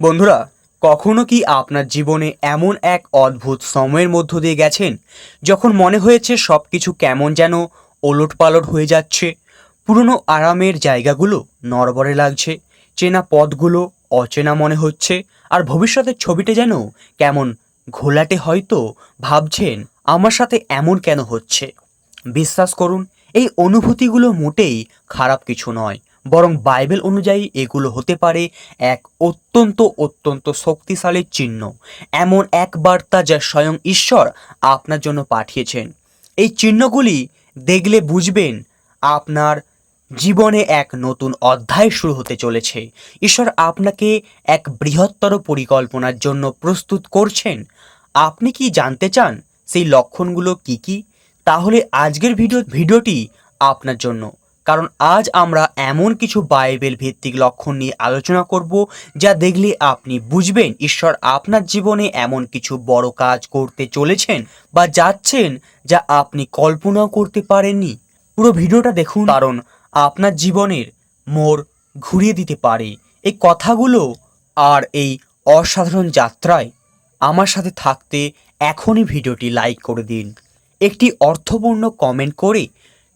বন্ধুরা, কখনো কি আপনার জীবনে এমন এক অদ্ভুত সময়ের মধ্য দিয়ে গেছেন যখন মনে হয়েছে সব কিছু কেমন যেন ওলটপালট হয়ে যাচ্ছে? পুরনো আরামের জায়গাগুলো নরবরে লাগছে, চেনা পথগুলো অচেনা মনে হচ্ছে, আর ভবিষ্যতের ছবিটা যেন কেমন ঘোলাটে হয়তো ভাবছেন আমার সাথে এমন কেন হচ্ছে? বিশ্বাস করুন, এই অনুভূতিগুলো মোটেই খারাপ কিছু নয়। বরং বাইবেল অনুযায়ী এগুলো হতে পারে এক অত্যন্ত অত্যন্ত শক্তিশালী চিহ্ন। এমন এক বার্তা যা স্বয়ং ঈশ্বর আপনার জন্য পাঠিয়েছেন। এই চিহ্নগুলি দেখলে বুঝবেন আপনার জীবনে এক নতুন অধ্যায় শুরু হতে চলেছে। ঈশ্বর আপনাকে এক বৃহত্তর পরিকল্পনার জন্য প্রস্তুত করছেন। আপনি কি জানতে চান সেই লক্ষণগুলো কি কি? তাহলে আজকের ভিডিও, ভিডিওটি আপনার জন্য। কারণ আজ আমরা এমন কিছু বাইবেল ভিত্তিক লক্ষণ নিয়ে আলোচনা করব যা দেখলে আপনি বুঝবেন ঈশ্বর আপনার জীবনে এমন কিছু বড় কাজ করতে চলেছেন বা যাচ্ছেন যা আপনি কল্পনাও করতে পারেননি। পুরো ভিডিওটা দেখুন। কারণ আপনার জীবনের মোড় ঘুরিয়ে দিতে পারে। এই কথাগুলো আর এই অসাধারণ যাত্রায় আমার সাথে থাকতে এখনই ভিডিওটি লাইক করে দিন। একটি অর্থপূর্ণ কমেন্ট করে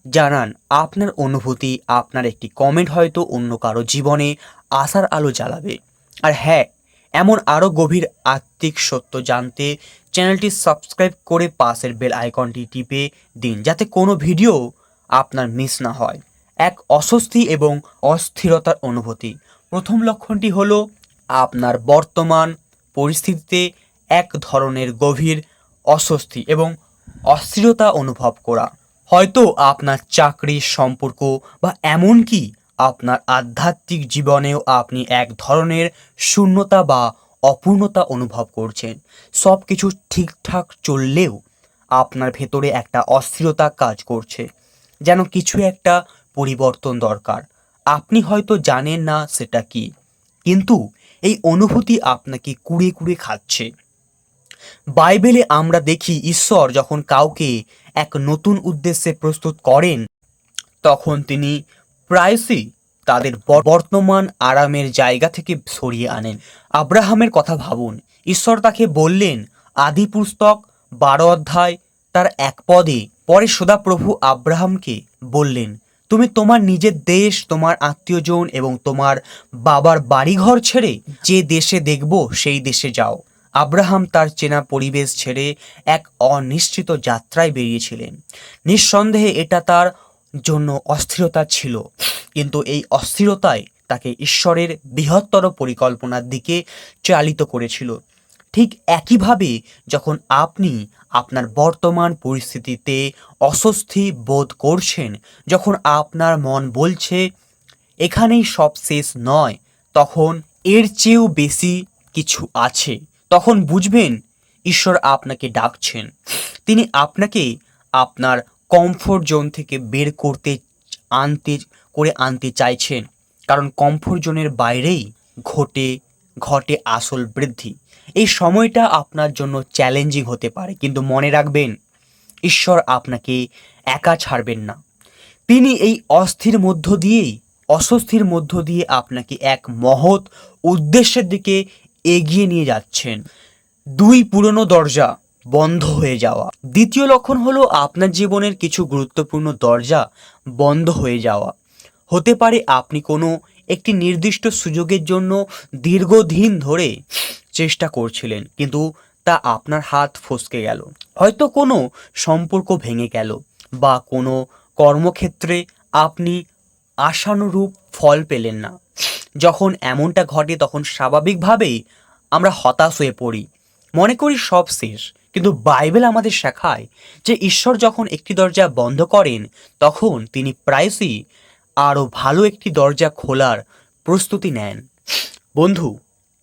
জানান আপনার অনুভূতি, আপনার একটি কমেন্ট হয়তো অন্য কারও জীবনে আশার আলো জ্বালাবে। আর হ্যাঁ এমন আরও গভীর আত্মিক সত্য জানতে চ্যানেলটি সাবস্ক্রাইব করে পাশের বেল আইকনটি টিপে দিন যাতে কোনো ভিডিও আপনার মিস না হয়। এক অস্বস্তি এবং অস্থিরতার অনুভূতি। প্রথম লক্ষণটি হলো আপনার বর্তমান পরিস্থিতিতে এক ধরনের গভীর অস্বস্তি এবং অস্থিরতা অনুভব করা। হয়তো আপনার চাকরির সম্পর্ক বা এমনকি আপনার আধ্যাত্মিক জীবনেও আপনি এক ধরনের শূন্যতা বা অপূর্ণতা অনুভব করছেন। সব কিছু ঠিকঠাক চললেও আপনার ভেতরে একটা অস্থিরতা কাজ করছে। যেন কিছু একটা পরিবর্তন দরকার। আপনি হয়তো জানেন না সেটা কি, কিন্তু এই অনুভূতি আপনাকে কুড়ে কুড়ে খাচ্ছে। বাইবেলে আমরা দেখি, ঈশ্বর যখন কাউকে এক নতুন উদ্দেশ্যে প্রস্তুত করেন। তখন তিনি প্রায়শই তাদের বর্তমান আরামের জায়গা থেকে সরিয়ে আনেন। আব্রাহামের কথা ভাবুন। ঈশ্বর তাকে বললেন, আদি পুস্তক, বারো অধ্যায়, তার এক পদে। পরে সদাপ্রভু আব্রাহামকে বললেন, তুমি তোমার নিজের দেশ, তোমার আত্মীয়জন এবং তোমার বাবার বাড়িঘর ছেড়ে যে দেশে দেখব, সেই দেশে যাও। আব্রাহাম তার চেনা পরিবেশ ছেড়ে এক অনিশ্চিত যাত্রায় বেরিয়েছিলেন। নিঃসন্দেহে এটা তার জন্য অস্থিরতা ছিল। কিন্তু এই অস্থিরতায় তাকে ঈশ্বরের বৃহত্তর পরিকল্পনার দিকে চালিত করেছিল। ঠিক একইভাবে যখন আপনি আপনার বর্তমান পরিস্থিতিতে অস্বস্তি বোধ করছেন, যখন আপনার মন বলছে, এখানেই সব শেষ নয়, তখন এর চেয়েও বেশি কিছু আছে। তখন বুঝবেন ঈশ্বর আপনাকে ডাকছেন। তিনি আপনাকে আপনার কমফোর্ট জোন থেকে বের করতে আনতে, করে আনতে চাইছেন। কারণ কমফোর্ট জোনের বাইরেই ঘটে ঘটে আসল বৃদ্ধি। এই সময়টা আপনার জন্য চ্যালেঞ্জিং হতে পারে, কিন্তু মনে রাখবেন, ঈশ্বর আপনাকে একা ছাড়বেন না। তিনি এই অস্থির মধ্য দিয়েই, অস্বস্তির মধ্য দিয়ে আপনাকে এক মহৎ উদ্দেশ্যের দিকে এগিয়ে নিয়ে যাচ্ছেন। দুই পুরনো দরজা বন্ধ হয়ে যাওয়া। দ্বিতীয় লক্ষণ হলো আপনার জীবনের কিছু গুরুত্বপূর্ণ দরজা বন্ধ হয়ে যাওয়া। হতে পারে আপনি কোনো একটি নির্দিষ্ট সুযোগের জন্য দীর্ঘদিন ধরে চেষ্টা করছিলেন, কিন্তু তা আপনার হাত ফসকে গেল। হয়তো কোনো সম্পর্ক ভেঙে গেল বা কোনো কর্মক্ষেত্রে আপনি আশানুরূপ ফল পেলেন না। যখন এমনটা ঘটে, তখন স্বাভাবিকভাবেই আমরা হতাশ হয়ে পড়ি। মনে করি সব শেষ, কিন্তু বাইবেল আমাদের শেখায় যে ঈশ্বর যখন একটি দরজা বন্ধ করেন, তখন তিনি প্রায়শই আরও ভালো একটি দরজা খোলার প্রস্তুতি নেন। বন্ধু,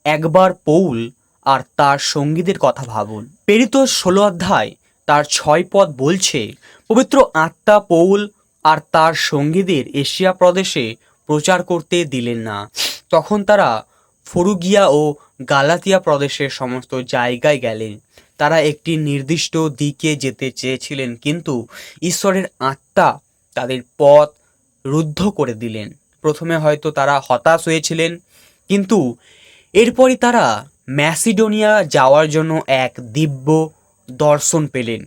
একবার পৌল আর তার সঙ্গীদের কথা ভাবুন। প্রেরিত ষোলো অধ্যায় তার ছয় পদ বলছে, পবিত্র আত্মা পৌল আর তার সঙ্গীদের এশিয়া প্রদেশে প্রচার করতে দিলেন না। তখন তারা ফরুগিয়া ও গালাতিয়া প্রদেশের সমস্ত জায়গায় গেলেন। তারা একটি নির্দিষ্ট দিকে যেতে চেয়েছিলেন, কিন্তু ঈশ্বরের আত্মা তাদের পথ রুদ্ধ করে দিলেন। প্রথমে হয়তো তারা হতাশ হয়েছিলেন, কিন্তু এরপরই তারা ম্যাসিডোনিয়া যাওয়ার জন্য এক দিব্য দর্শন পেলেন,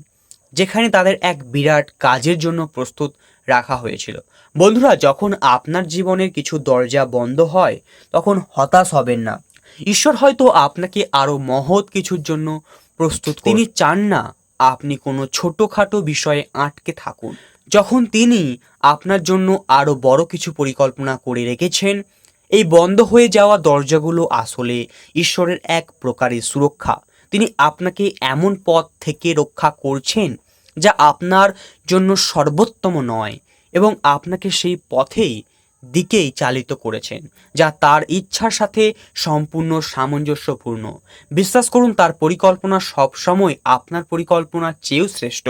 যেখানে তাদের এক বিরাট কাজের জন্য প্রস্তুত রাখা হয়েছিল। বন্ধুরা যখন আপনার জীবনের কিছু দরজা বন্ধ হয় তখন হতাশ হবেন না। ঈশ্বর হয়তো আপনাকে আরও মহৎ কিছুর জন্য প্রস্তুত তিনি চান না আপনি কোনো ছোটখাটো বিষয়ে আটকে থাকুন। যখন তিনি আপনার জন্য আরও বড় কিছু পরিকল্পনা করে রেখেছেন এই বন্ধ হয়ে যাওয়া দরজাগুলো আসলে ঈশ্বরের এক প্রকারের সুরক্ষা। তিনি আপনাকে এমন পথ থেকে রক্ষা করছেন যা আপনার জন্য সর্বোত্তম নয় এবং আপনাকে সেই পথেই দিকেই চালিত করেছেন যা তার ইচ্ছার সাথে সম্পূর্ণ সামঞ্জস্যপূর্ণ। বিশ্বাস করুন, তার পরিকল্পনা সবসময় আপনার পরিকল্পনার চেয়েও শ্রেষ্ঠ।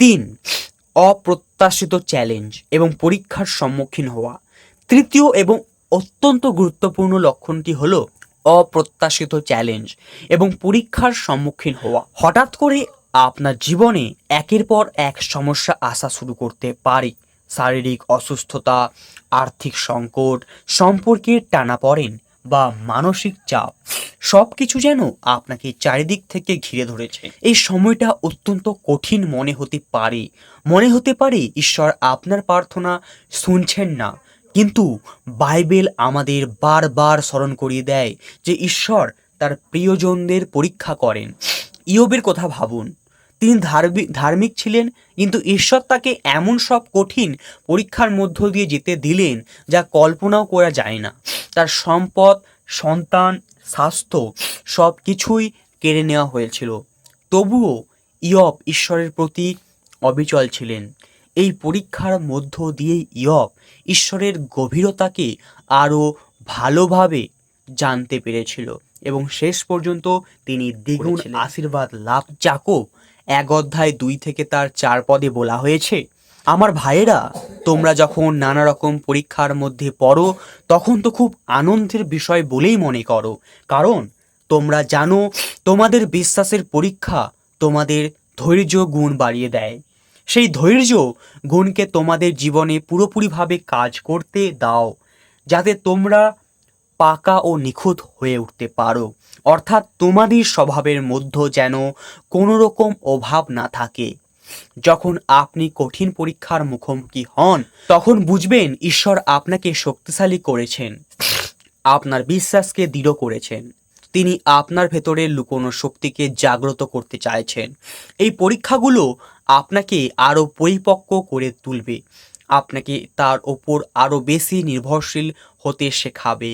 তিন, অপ্রত্যাশিত চ্যালেঞ্জ এবং পরীক্ষার সম্মুখীন হওয়া। তৃতীয় এবং অত্যন্ত গুরুত্বপূর্ণ লক্ষণটি হলো অপ্রত্যাশিত চ্যালেঞ্জ এবং পরীক্ষার সম্মুখীন হওয়া। হঠাৎ করে আপনার জীবনে একের পর এক সমস্যা আসা শুরু করতে পারে। শারীরিক অসুস্থতা, আর্থিক সংকট সম্পর্কের টানাপড়েন বা মানসিক চাপ সব কিছু যেন আপনাকে চারিদিক থেকে ঘিরে ধরেছে। এই সময়টা অত্যন্ত কঠিন মনে হতে পারে। মনে হতে পারে, ঈশ্বর আপনার প্রার্থনা শুনছেন না। কিন্তু বাইবেল আমাদের বারবার স্মরণ করিয়ে দেয় যে ঈশ্বর তার প্রিয়জনদের পরীক্ষা করেন। ইয়বের কথা ভাবুন তিনি ধার্মিক ধার্মিক ছিলেন কিন্তু ঈশ্বর তাকে এমন সব কঠিন পরীক্ষার মধ্য দিয়ে যেতে দিলেন যা কল্পনাও করা যায় না। তার সম্পদ সন্তান স্বাস্থ্য সব কিছুই কেড়ে নেওয়া হয়েছিল। তবুও ইয়ব ঈশ্বরের প্রতি অবিচল ছিলেন। এই পরীক্ষার মধ্য দিয়েই ইয়ব ঈশ্বরের গভীরতাকে আরও ভালোভাবে জানতে পেরেছিল এবং শেষ পর্যন্ত তিনি দ্বিগুণ আশীর্বাদ লাভ জাকব এক অধ্যায় দুই থেকে তার চার পদে বলা হয়েছে, আমার ভাইয়েরা, তোমরা যখন নানা রকম পরীক্ষার মধ্যে পড়ো, তখন তো খুব আনন্দের বিষয় বলেই মনে করো। কারণ, তোমরা জানো, তোমাদের বিশ্বাসের পরীক্ষা তোমাদের ধৈর্য গুণ বাড়িয়ে দেয়। সেই ধৈর্য গুণকে তোমাদের জীবনে পুরোপুরিভাবে কাজ করতে দাও, যাতে তোমরা পাকা ও নিখুঁত হয়ে উঠতে পারো। অর্থাৎ তোমাদের স্বভাবের মধ্য যেন কোনো রকম অভাব না থাকে। যখন আপনি কঠিন পরীক্ষার মুখোমুখি হন, তখন বুঝবেন ঈশ্বর আপনাকে শক্তিশালী করেছেন, আপনার বিশ্বাসকে দৃঢ় করেছেন, তিনি আপনার ভেতরে লুকোনো শক্তিকে জাগ্রত করতে চাইছেন। এই পরীক্ষাগুলো আপনাকে আরও পরিপক্ক করে তুলবে, আপনাকে তার ওপর আরও বেশি নির্ভরশীল হতে শেখাবে।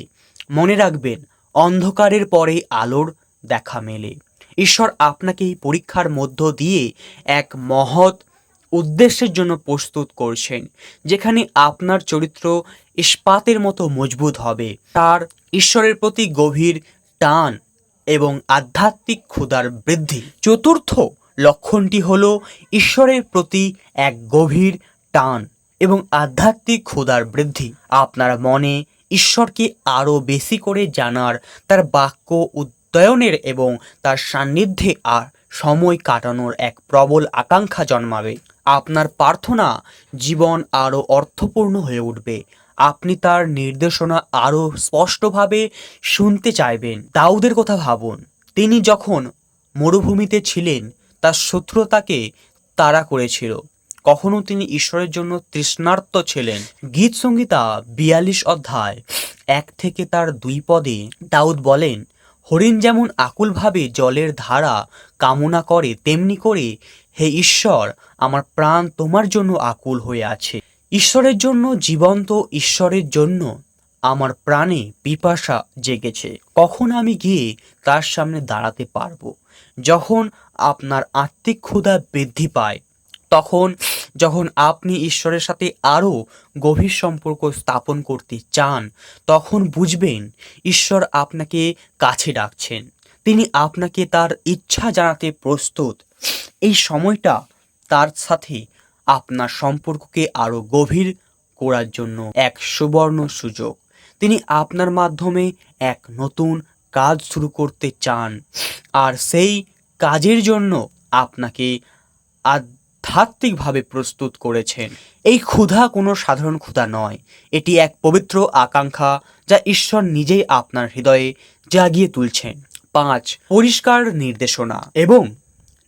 মনে রাখবেন অন্ধকারের পরে আলোর দেখা মেলে। ঈশ্বর আপনাকে এই পরীক্ষার মধ্য দিয়ে এক মহৎ উদ্দেশ্যের জন্য প্রস্তুত করছেন, যেখানে আপনার চরিত্র ইস্পাতের মতো মজবুত হবে। তার ঈশ্বরের প্রতি গভীর টান এবং আধ্যাত্মিক ক্ষুধার বৃদ্ধি। চতুর্থ লক্ষণটি হল ঈশ্বরের প্রতি এক গভীর টান এবং আধ্যাত্মিক ক্ষুধার বৃদ্ধি। আপনার মনে ঈশ্বরকে আরও বেশি করে জানার তার বাক্য উদ্যয়নের এবং তার সান্নিধ্যে আর সময় কাটানোর এক প্রবল আকাঙ্ক্ষা জন্মাবে। আপনার প্রার্থনা জীবন আরও অর্থপূর্ণ হয়ে উঠবে। আপনি তার নির্দেশনা আরও স্পষ্টভাবে শুনতে চাইবেন। দাউদের কথা ভাবুন। তিনি যখন মরুভূমিতে ছিলেন, তার শত্রু তাকে তাড়া করেছিল। কখনো তিনি ঈশ্বরের জন্য তৃষ্ণার্ত ছিলেন? গীত সংগীতা বিয়াল্লিশ অধ্যায়, এক থেকে তার দুই পদে দাউদ বলেন, হরিণ যেমন আকুলভাবে জলের ধারা কামনা করে, তেমনি করে, হে ঈশ্বর, আমার প্রাণ তোমার জন্য আকুল হয়ে আছে। ঈশ্বরের জন্য, জীবন্ত ঈশ্বরের জন্য আমার প্রাণে পিপাসা জেগেছে। কখন আমি গিয়ে তার সামনে দাঁড়াতে পারব? যখন আপনার আত্মিক ক্ষুধা বৃদ্ধি পায়, তখন যখন আপনি ঈশ্বরের সাথে আরও গভীর সম্পর্ক স্থাপন করতে চান, তখন বুঝবেন ঈশ্বর আপনাকে কাছে ডাকছেন। তিনি আপনাকে তার ইচ্ছা জানাতে প্রস্তুত। এই সময়টা তার সাথে আপনার সম্পর্ককে আরও গভীর করার জন্য এক সুবর্ণ সুযোগ। তিনি আপনার মাধ্যমে এক নতুন কাজ শুরু করতে চান। আর সেই কাজের জন্য আপনাকে আধ্যাত্মিকভাবে প্রস্তুত করেছেন। এই ক্ষুধা কোনো সাধারণ ক্ষুধা নয়। এটি এক পবিত্র আকাঙ্ক্ষা যা ঈশ্বর নিজেই আপনার হৃদয়ে জাগিয়ে তুলছেন। পাঁচ, পরিষ্কার নির্দেশনা এবং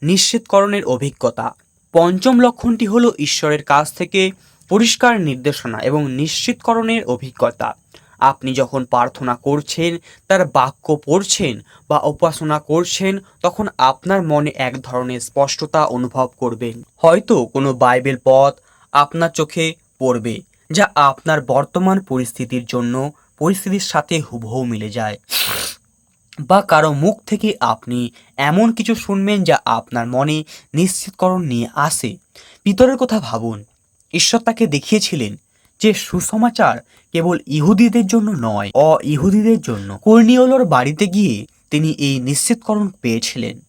নিশ্চিতকরণের অভিজ্ঞতা। পঞ্চম লক্ষণটি হলো ঈশ্বরের কাছ থেকে পরিষ্কার নির্দেশনা এবং নিশ্চিতকরণের অভিজ্ঞতা। আপনি যখন প্রার্থনা করছেন, তার বাক্য পড়ছেন বা উপাসনা করছেন, তখন আপনার মনে এক ধরনের স্পষ্টতা অনুভব করবেন। হয়তো কোনো বাইবেল পথ আপনার চোখে পড়বে, যা আপনার বর্তমান পরিস্থিতির জন্য পরিস্থিতির সাথে হুবহু মিলে যায়। বা কারও মুখ থেকে আপনি এমন কিছু শুনবেন যা আপনার মনে নিশ্চিতকরণ নিয়ে আসে। পিতরের কথা ভাবুন, ঈশ্বর তাকে দেখিয়েছিলেন যে সুসমাচার কেবল ইহুদিদের জন্য নয় অ ইহুদিদের জন্য। কর্নিওলোর বাড়িতে গিয়ে তিনি এই নিশ্চিতকরণ পেয়েছিলেন।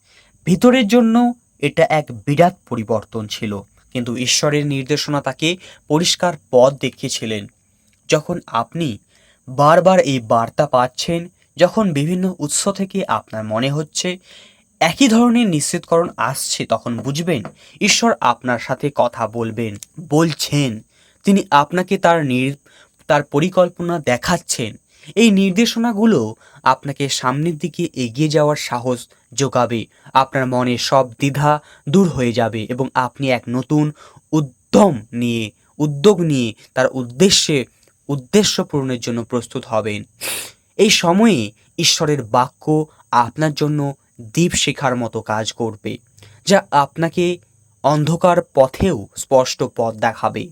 ভিতরের জন্য এটা এক বিরাট পরিবর্তন ছিল, কিন্তু ঈশ্বরের নির্দেশনা তাকে পরিষ্কার পথ দেখিয়েছিলেন। যখন আপনি বারবার এই বার্তা পাচ্ছেন, যখন বিভিন্ন উৎস থেকে আপনার মনে হচ্ছে একই ধরনের নিশ্চিতকরণ আসছে, তখন বুঝবেন ঈশ্বর আপনার সাথে কথা বলবেন, বলছেন। তিনি আপনাকে তার নির, তার পরিকল্পনা দেখাচ্ছেন। এই নির্দেশনাগুলো আপনাকে সামনের দিকে এগিয়ে যাওয়ার সাহস যোগাবে। আপনার মনে সব দ্বিধা দূর হয়ে যাবে এবং আপনি এক নতুন উদ্যম নিয়ে, উদ্যোগ নিয়ে তার উদ্দেশ্যে উদ্দেশ্য পূরণের জন্য প্রস্তুত হবেন। এই সময়ে ঈশ্বরের বাক্য আপনার জন্য দ্বীপ শেখার মতো কাজ করবে, যা আপনাকে অন্ধকার পথেও স্পষ্ট পথ দেখাবে।